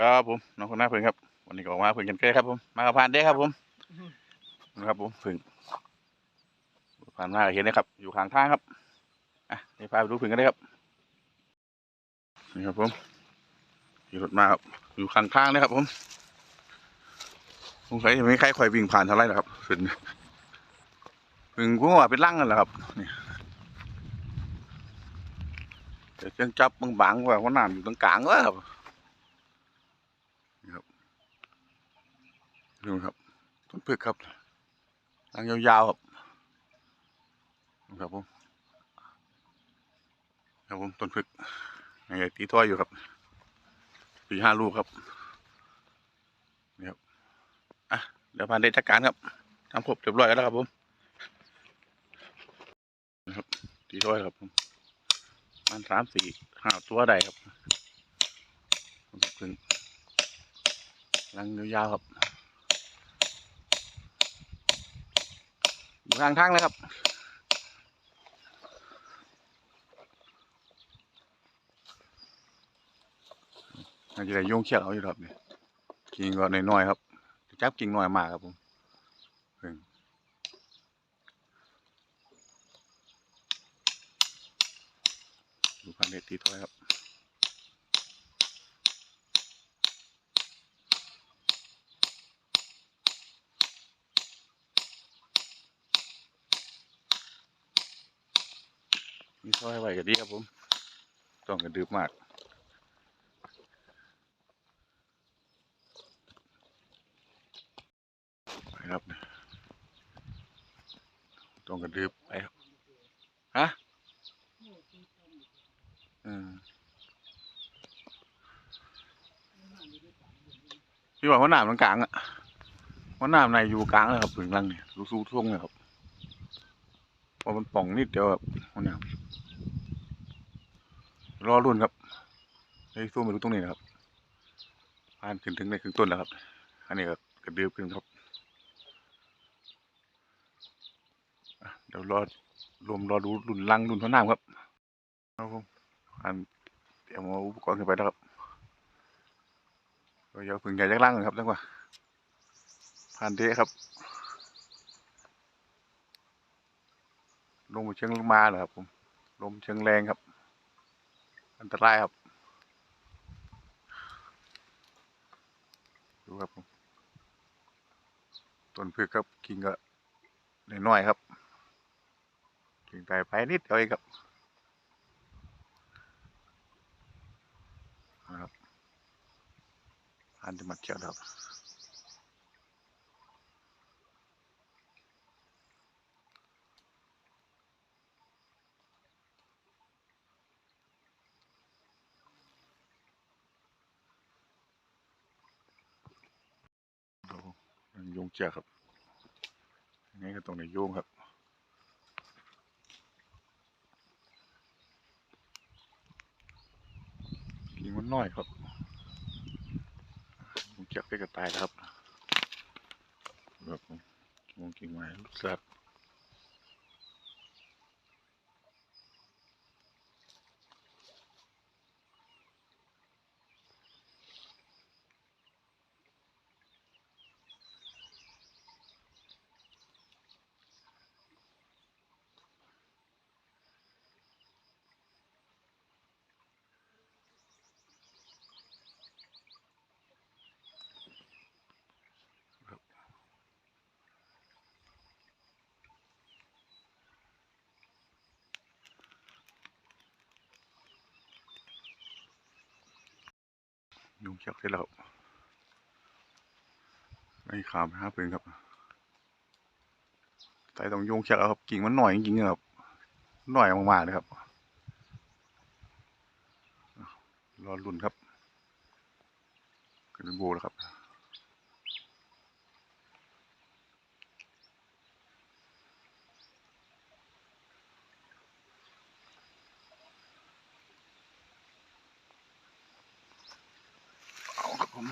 ครับผมน้องคนหน้าเพิ่งครับ วันนี้ก็ออกมาเพิ่งกันเกล้ครับผมมากับพานเด้ครับผมนะครับผมเพิ่งผ่านมาเห็นนะครับ อยู่ข้างทางครับอะเดี๋ยวพาไปดูเพิ่งกันได้ครับนี่ครับผมขี่รถมาครับอยู่ข้างทางนะครับผมสงสัยจะไม่ใครคอยวิ่งผ่านเท่าไรหรอครับเพิ่งเพิ่งกูว่าเป็นร่างกันแหละครับนี่เดี๋ยวจังจับบางๆว่าว่าน้ำอยู่ตรงกลางแล้วครับ ดูครับ ต้นพึกครับรังยาวๆครับครับผมครับผมต้นพึกยังไงตีถ้อยอยู่ครับสี่ห้าลูกครับนี่ครับอะเดี๋ยวพานเดชจัดการครับทำครบเรียบร้อยแล้วครับผมนะครับตีถ้อยครับผมมันสามสี่ห้าตัวได้ครับต้นพึกรังยาวๆครับ อยู่ข้างทางเลยครับน่าจจะได้โยงเชือกเอาอยู่ครับเนี่ยกิ่งก็น้อยๆครับ จับกิ่งน้อยมากครับผมดูพันเด็ดตีถอยครับ มีถ้อยไว้ก็ดีครับผมต้องกระดึบมากไปครับต้องกระดึบไปครับฮะอืมพี่ว่าหัวหนามตรงกลางอะหัวหนามในอยู่กลางเลยครับถึงลังเนี่ยรู้สู้ท่วงเลยครับพอมันป่องนิดเดียวครับหัวหนาม รอรุ่นครับไอ้สู้ไม่รู้ตรงนี้นะครับผ่านขึ้นถึงในครึ่งต้นแล้วครับ อันนี้ก็กระดึบขึ้นครับเดี๋ยวรอรวมรอดูรุ่นลังรุ่นหัวหน้าครับครับผมอันเตรียมอาอุปกรณ์ขึ้นไปแล้วครับก็ยาเพึ่งใหญ่ยักษ์ล่างครับจังหวะผ่านเดะครับ ลงมาเชิงลงมาเหรอครับผมลมเชิงแรงครับ อันตรายครับ ดูครับผมต้นพืชครับกิ่งก็น้อยๆครับถึงไกลไปนิดเดียวเองครับนะครับอันจะมาเกี่ยวครับดู มันโยงเชือครับยังไงก็ตรงในโยงครับกิ่งมันน้อยครับผมเก็บไปกระตายครับแบบมองกิ่งไม้ลูกสัตว์ ยุงเชือกเสร็จแล้วไม่ขามหาปืนครับใส่ต้องโยงเชือกครับกิ่งมันหน่อยจริงๆครับหน่อยมากๆเลยครับรอรุ่นครับ ขึ้นเป็นโบแล้วครับ เอาครับผม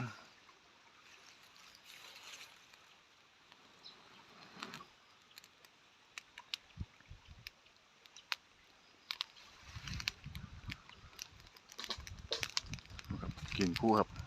ดูครับ กินคู่ครับ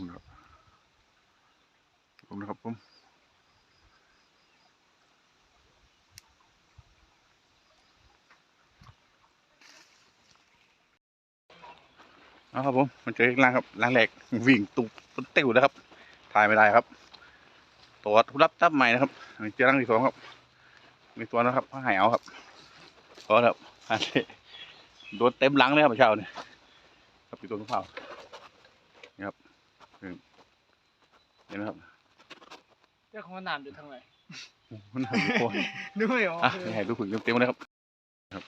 ลงนะครับลงนะครับผมเอาครับผมมันเจออีกล่างครับล่างแหลกวิ่งตุบตุบเติวแล้วครับ ถ่ายไม่ได้ครับ ตัวทุรับตับใหม่นะครับมีเจอล่างที่สองครับ มีตัวนะครับผ้าหายเอาครับพอแล้วอันนี้โดนเต็มหลังเลยครับเช้าเนี่ยครับตัวนุ่งเผานี่ครับถึง เห็นไหมครับเจ้าของสนามอยู่ทางไหนโอ้โหน่าดูโคตรดูไม่ออกอะเลยนี่ให้ดูผึ่งเต็มๆเลยครับครับ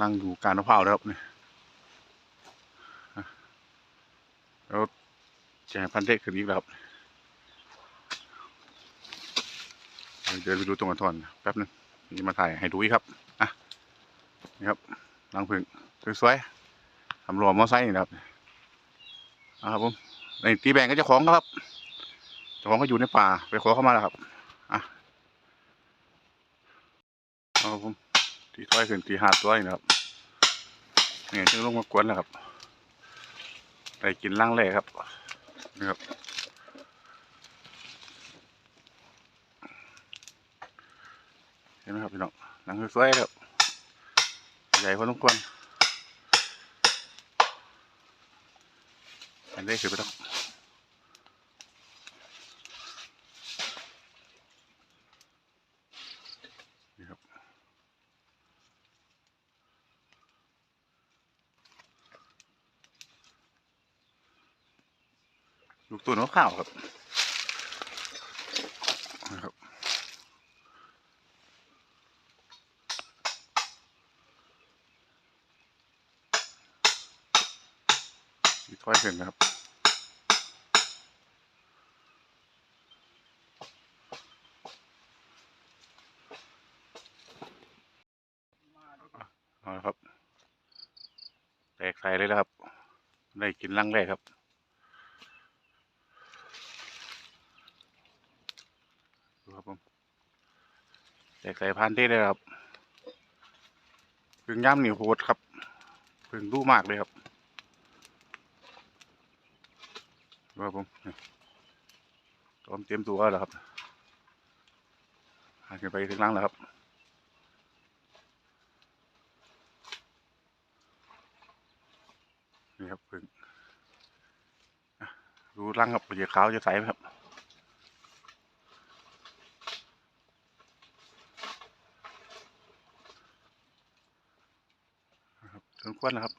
นั่งอยู่การมะพร้าวแล้วครับนี่อะแล้วจะให้พันเทศคืนนี้แล้วครับเดี๋ยวไปดูตรงกระทอนแป๊บนึงนี่มาถ่ายให้ดูอีกครับอะนี่ครับรังผึ่งสวยๆทำรวมมอไซค์นี่นะครับอะครับผม ในตีแบ่งก็จ้าของครับเจ้าของก็อยู่ในป่าไปขอเข้ามาแล้วครับอาครับผมตีถ้อยขึ้นตีหาดตัวนี่นะครับเนี่ยจึงลงมากวนแล้วครับได้กินล่างแรกครับนี่ครับเห็นไหมครับพี่น้องหนังสวยๆครับใหญ่พอสมควร อันนี้คือไปต้องนี่ครับลูกตัวนกข้าวครับนะครับถ้อยขึ้นนะครับ เอาละครับ แตกใส่เลยแล้วครับ ได้กินลังแรกครับดูครับผมแตกใส่พันธุ์ที่เลยครับพึ่งย่ำหนิวโหดครับพึ่งรู้มากเลยครับดูครับผมนี่ตอมเตรียมตัวแล้วครับหาขึ้นไปถึงล่างแล้วครับ ครับพึ่งอะดูร่างครับเหยียขาวจะใสไหมครับนะครับสมควรนะครับ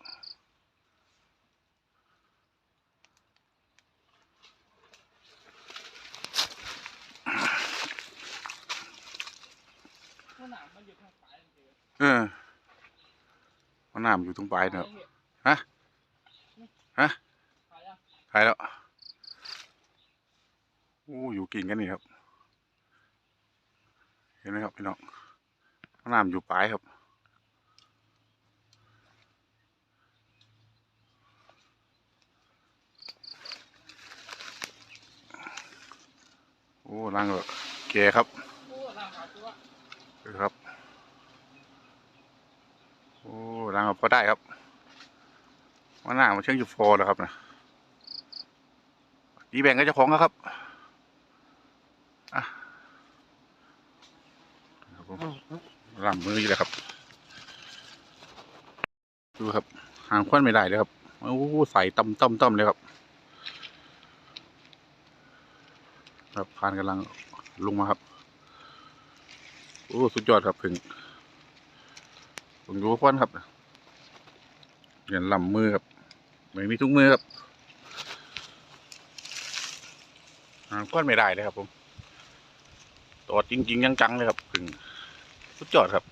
สนามมันอยู่ทางปลายเฉยเออมันน้ำอยู่ตรงปลายนะครับฮะ ฮะปลายยังหายแล้วโอ้อยู่กินกันนี่ครับ เห็นไหมครับพี่น้องมันน้ำอยู่ปลายครับโอ้ร่างแบบแกครับโอ้ล่างขาตัวเออครับ โอ้ร่างแบบพอได้ครับ ว่าหน้ามันเชื่องอยู่ฟอแล้วครับนะดีแบ่งก็เจะของแล้วครับอะครับผมลำมืออยู่เลยครับ ดูครับ หางควันไม่ได้เลยครับ โอ้ใส่ต่ำต่ำต่ำเลยครับ ครับพานกำลังลงมาครับ โอ้ สุดยอดครับผึ่งผมดูควันครับเปลี่ยนลำมือครับ ไม่มีทุกมือครับหางควันไม่ได้เลยครับ ผมตอดจริง ๆ จังๆเลยครับผึ่งสุดยอดครับ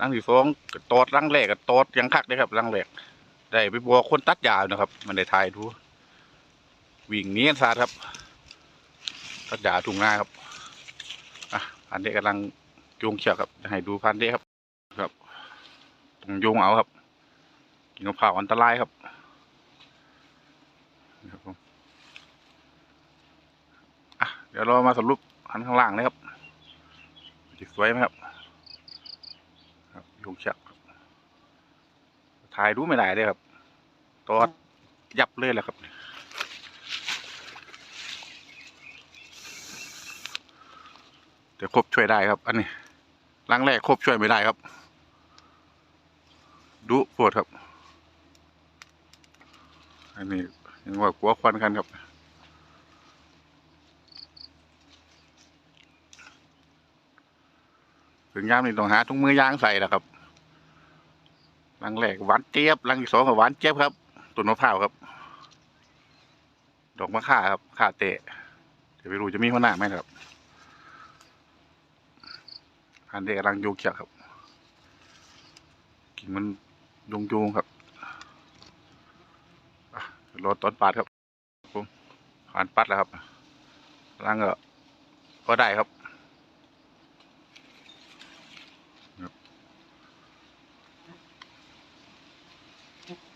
รังที่สองตอดรังแรกก็ตอดยังคักเลยครับรังแรกได้ไปบัวคนตัดยาวนะครับ มันได้ทายดูวิ่งหนี้กันสาครับตัดยาถุงหน้าครับอะพันเดกกำลังโยงเชือกครับจะให้ดูพันเดกครับ ครับต้องโยงเอาครับ กินมะพร้าวอันตรายครับครับผมอะเดี๋ยวเรามาสรุปอันข้างล่างเลยครับจะสวยไหมครับ ครับโยงเชือกถ่ายดูไม่ได้เลยครับตอดยับเลยแหละครับแต่ครบช่วยได้ครับ อันนี้รังแรกครบช่วยไม่ได้ครับดูปวดครับ อันนี้ยังว่ากัวควันกันครับถึงยามนี่ต้องหาถุงมือยางใส่แล้วครับรังแรกหวานเจี๊ยบรังที่สองก็หวานเจี๊ยบครับต้นมะพร้าวครับ ดอกมะข่าครับข่าเตะเดี๋ยวไปรู้จะมีหัวหน้าไหมครับอันเดกำลังโยกเขียครับกิ่งมันโยงโยงๆครับ รอตอนปาดครับผมผ่านปัดแล้วครับรังก็ก็ได้ครับ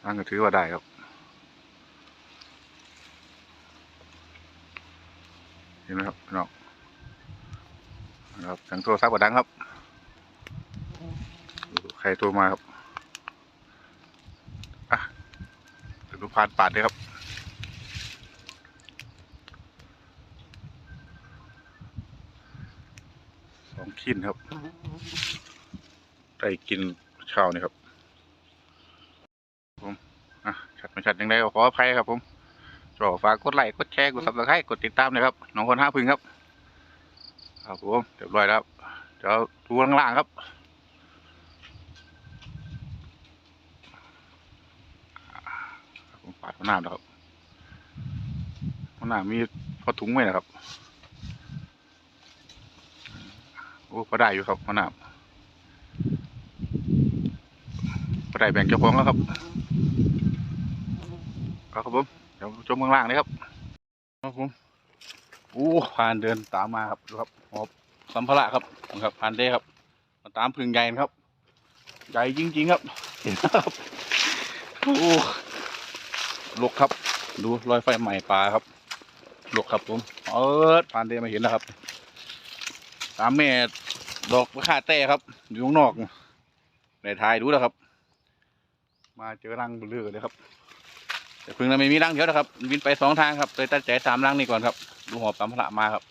นั่นก็ถือว่าได้ครับ เห็นไหมครับน้องนะครับเสียงโทรศัพท์ก็ดังครับ ใครโทรมาครับ อะเดูผ่านปาดเลยครับ สองขิ้นครับได้กินเช้านี่ครับ ผม อะ ชัดไม่ชัดยังไงก็ขออภัยครับผมก็ฝากกดไลค์ กดแชร์ กดซับสไครต์กดติดตามนะครับ น้องคนห้าพึ่งครับ ครับผม เรียบร้อยแล้ว เดี๋ยวดูข้างล่างครับ ครับผมปาดหัวหน้าแล้วครับหัวหน้ามีพอถุงไหมนะครับ โอ้ก็ได้อยู่ครับหัวหน้าก็ได้แบ่งเจ้าของแล้วครับครับผมเดี๋ยวชมข้างล่างเลยครับครับผมโอ้ผ่านเดินตามมาครับดูครับหอบสัมภาระครับนะครับผ่านเด้ครับ มาตามพึ่งใหญ่นะครับใหญ่จริงๆครับเห็นไหมครับโอ้ ลกครับ ดูรอยไฟใหม่ปลาครับลกครับผมเออผ่านเดมาเห็นแล้วครับ ตามแม่ดอกมะข่าแต้ครับ อยู่ข้างนอกในทายดูแล้วครับ มาเจอรังเบลือเลยครับ แต่พึ่งเราไม่มีรังเดียวนะครับบินไปสองทางครับเลยตัดใจตามรังนี่ก่อนครับ ดูหอบตามพระมาครับ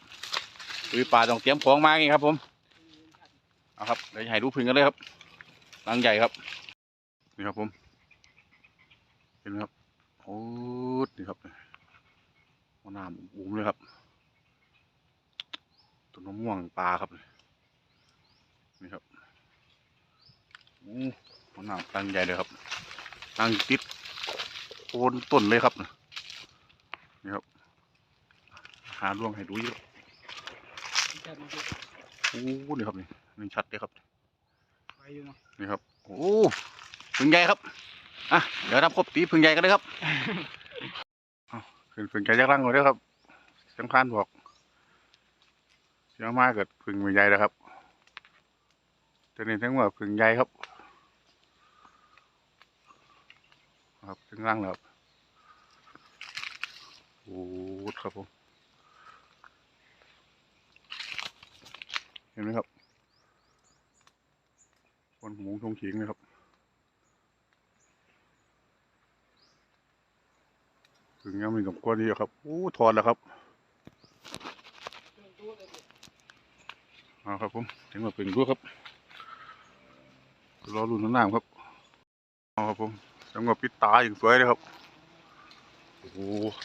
ดูป่าต้องเตรียมของมาไงครับ ผมเอาครับเดี๋ยวจะให้ดูพึ่งกันเลยครับรังใหญ่ครับนี่ครับผมเห็นไหมครับ โอ้นี่ครับหัวหน้าบุ้มเลยครับต้นมะม่วงปลาครับ นี่ครับโอ้หัวหน้ารังใหญ่เลยครับรังติดโคนต้นเลยครับนี่ครับ หาล่วงให้ดูเยอะโอ้นี่ครับนี่นี่ชัดเลยครับไปอยู่เนาะนี่ครับ โอ้พึ่งใหญ่ครับ อะเดี๋ยวทำครบตีพึ่งใหญ่กันเลยครับขึ้นพึ่งใหญ่จากรังก่อนเด้อครับจังคานบอกเสียงมาเกิดพึ่งใหญ่แล้วครับตัวนี้ทั้งหมดพึ่งใหญ่ครับครับถึงรังแล้วครับโอ้ครับผมเห็นไหมครับคนหมูทงขิงเลยครับ ถึงยังมีสมควรดีอยู่ครับโอ้ถอดแล้วครับเอาครับผมถึงมาเป็นรู้ครับรอรุ่นน้ำครับเอาครับผมจังหวะปิดตาอย่างสวยเลยครับโอ้โห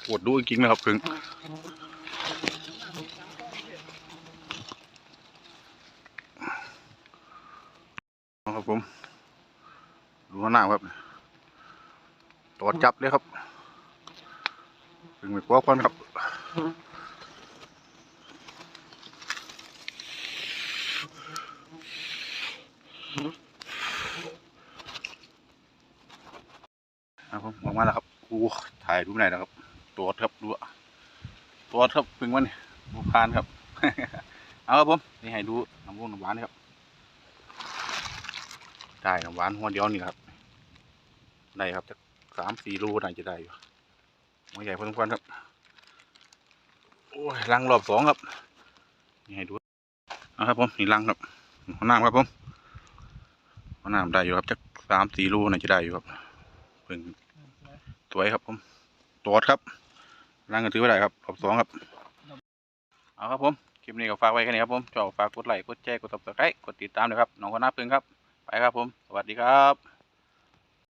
ปวดดูจริงนะครับถึงเอาครับผมดูหน้าครับตอดจับเลยครับ ถึงไม่กลัวควันครับผมออกมาแล้วครับโอ้ถ่ายรูปไหนนะครับตรวครับดูตรวครับพึ่งวันนี้บูพานครับ เอาครับผมนี่ให้ดูน้ำวุ้นน้ำหวานครับได้น้ำหวานหัวเดียวนี่ครับ ได้ครับจะสามสี่รูน่าจะได้อยู่ หัวใหญ่พอสมควรครับ โอ้ยรังรอบสองครับนี่ให้ดูเอาครับผมนี่รังครับหัวหน้าครับผมหัวหน้าได้อยู่ครับจะสามสี่รูน่าจะได้อยู่ครับเพิ่งสวยครับผมตอดครับรังก็ถือไว้ได้ครับรอบสองครับเอาครับผมคลิปนี้ก็ฝากไว้แค่นี้ครับผมชอบฝากกดไลค์กดแชร์กดติดตามกดติดตามเลยครับน้องคนหน้าพึ่งครับ ไปครับผม สวัสดีครับ